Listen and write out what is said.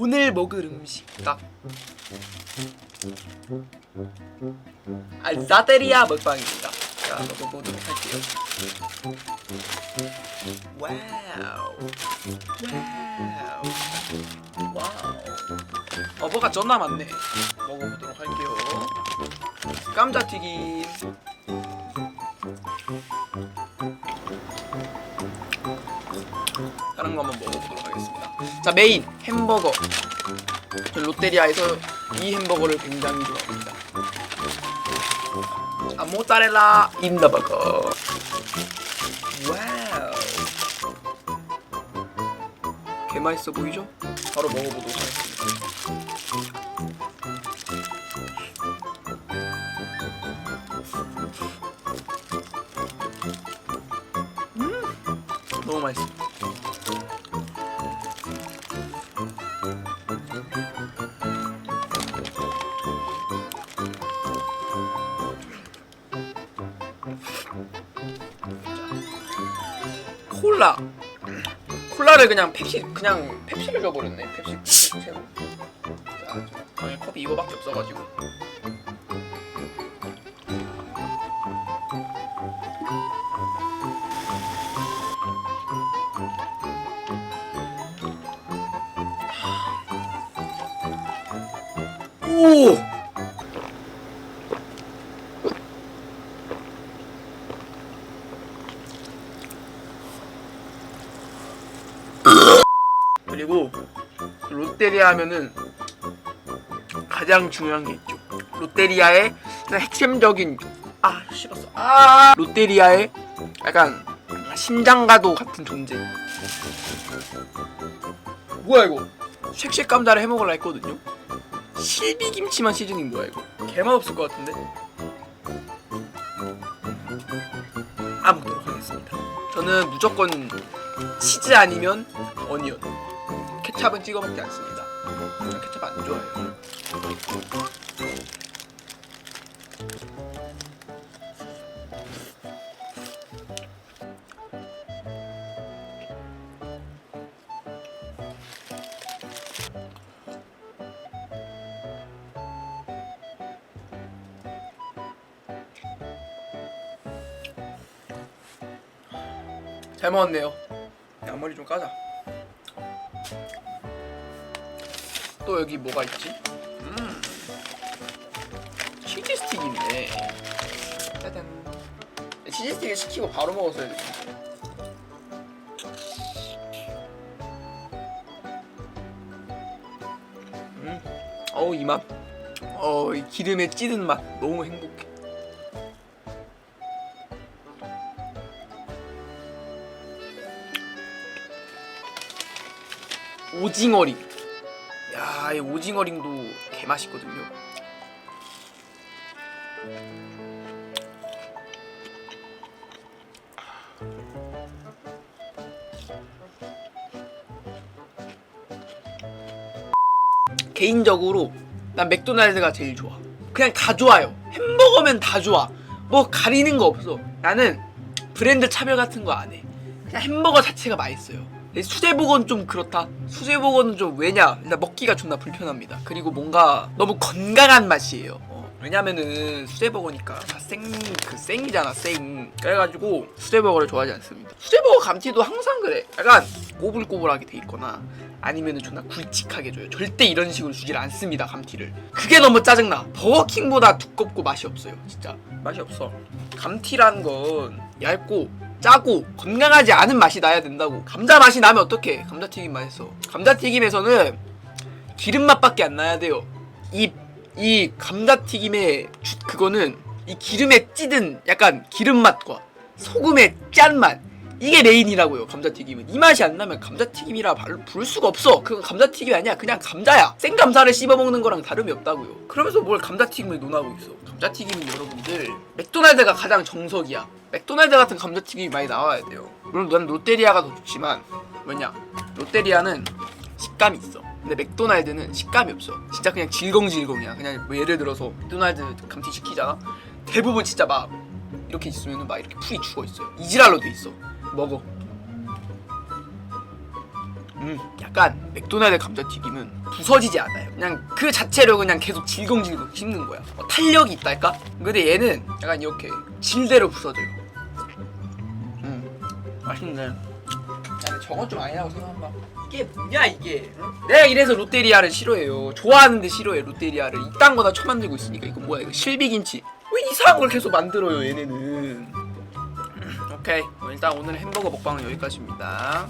오늘 먹을 음식 딱 알사테리아 먹방입니다. 자 먹어보도록 할게요. 와우, 와우, 와우. 어 뭐가 존나 많네. 먹어보도록 할게요. 감자튀김. 자 메인 햄버거. 저 롯데리아에서 이 햄버거를 굉장히 좋아합니다. 자 모짜렐라 인더버거. 와우. 개 맛있어 보이죠? 바로 먹어보도록 하겠습니다. 콜라. 콜라를 그냥 펩시 그냥 펩시를 줘버렸네. 펩시 최고. 자, 방에 컵이 이거밖에 없어가지고. 오! 그리고 롯데리아 하면은 가장 중요한 게 있죠. 롯데리아의 핵심적인 아 씹었어. 아 롯데리아의 약간 심장가도 같은 존재. 뭐야 이거? 쉑쉑 감자를 해먹으려 했거든요. 실비김치만 시즈닝 뭐야 이거? 개맛 없을 것 같은데. 아 먹도록 하겠습니다. 저는 무조건 치즈 아니면 어니언. 케찹은 찍어 먹지 않습니다. 케찹 안 좋아해요. 잘 먹었네요. 앞머리 좀 까자. 또 여기 뭐가 있지? 음. 치즈 스틱인데. 짜잔. 치즈 스틱을 시키고 바로 먹었어야 돼. 음. 어우 이 맛. 어, 이 기름에 찌든 맛 너무 행복해. 오징어링. 야, 이 오징어링도 개 맛있거든요. 개인적으로 난 맥도날드가 제일 좋아. 그냥 다 좋아요. 햄버거면 다 좋아. 뭐 가리는 거 없어. 나는 브랜드 차별 같은 거 안 해. 그냥 햄버거 자체가 맛있어요. 근데 수제버거는 좀 그렇다. 수제버거는 좀 왜냐? 일단 먹기가 존나 불편합니다. 그리고 뭔가 너무 건강한 맛이에요. 어, 왜냐면은 수제버거니까 다 생, 그 생이잖아, 생. 그래가지고 수제버거를 좋아하지 않습니다. 수제버거 감튀도 항상 그래. 약간 꼬불꼬불하게 돼 있거나 아니면은 존나 굵직하게 줘요. 절대 이런 식으로 주질 않습니다, 감튀를. 그게 너무 짜증나. 버거킹보다 두껍고 맛이 없어요, 진짜. 맛이 없어. 감튀란 건 얇고 짜고 건강하지 않은 맛이 나야 된다고. 감자 맛이 나면 어떡해? 감자튀김 맛있어. 감자튀김에서는 기름 맛밖에 안 나야 돼요. 이, 이 감자튀김의 주- 그거는 이 기름에 찌든 약간 기름 맛과 소금의 짠 맛. 이게 메인이라고요 감자튀김은 이 맛이 안 나면 감자튀김이라 발- 부를 수가 없어 그건 감자튀김이 아니야 그냥 감자야 생감자를 씹어먹는 거랑 다름이 없다고요 그러면서 뭘 감자튀김을 논하고 있어 감자튀김은 여러분들 맥도날드가 가장 정석이야 맥도날드 같은 감자튀김이 많이 나와야 돼요. 물론 난 롯데리아가 더 좋지만 뭐냐? 롯데리아는 식감이 있어. 근데 맥도날드는 식감이 없어. 진짜 그냥 질겅질겅이야. 그냥 뭐 예를 들어서 맥도날드 감튀 시키잖아? 대부분 진짜 막 이렇게 있으면 막 이렇게 풀이 죽어 있어요. 이지랄로 돼 있어. 먹어. 음 음, 약간 맥도날드 감자튀김은 부서지지 않아요. 그냥 그 자체로 그냥 계속 질겅질겅 씹는 거야. 어, 탄력이 있달까? 근데 얘는 약간 이렇게 질대로 부서져요. 음, 맛있네. 저건 좀 아니라고 생각한다. 이게 뭐냐 이게? 응? 내가 이래서 롯데리아를 싫어해요. 좋아하는데 싫어해 롯데리아를. 이딴 거다 처만들고 있으니까 이거 뭐야 이거 실비김치. 왜 이상한 걸 계속 만들어요 얘네는. 음, 오케이 일단 오늘 햄버거 먹방은 여기까지입니다.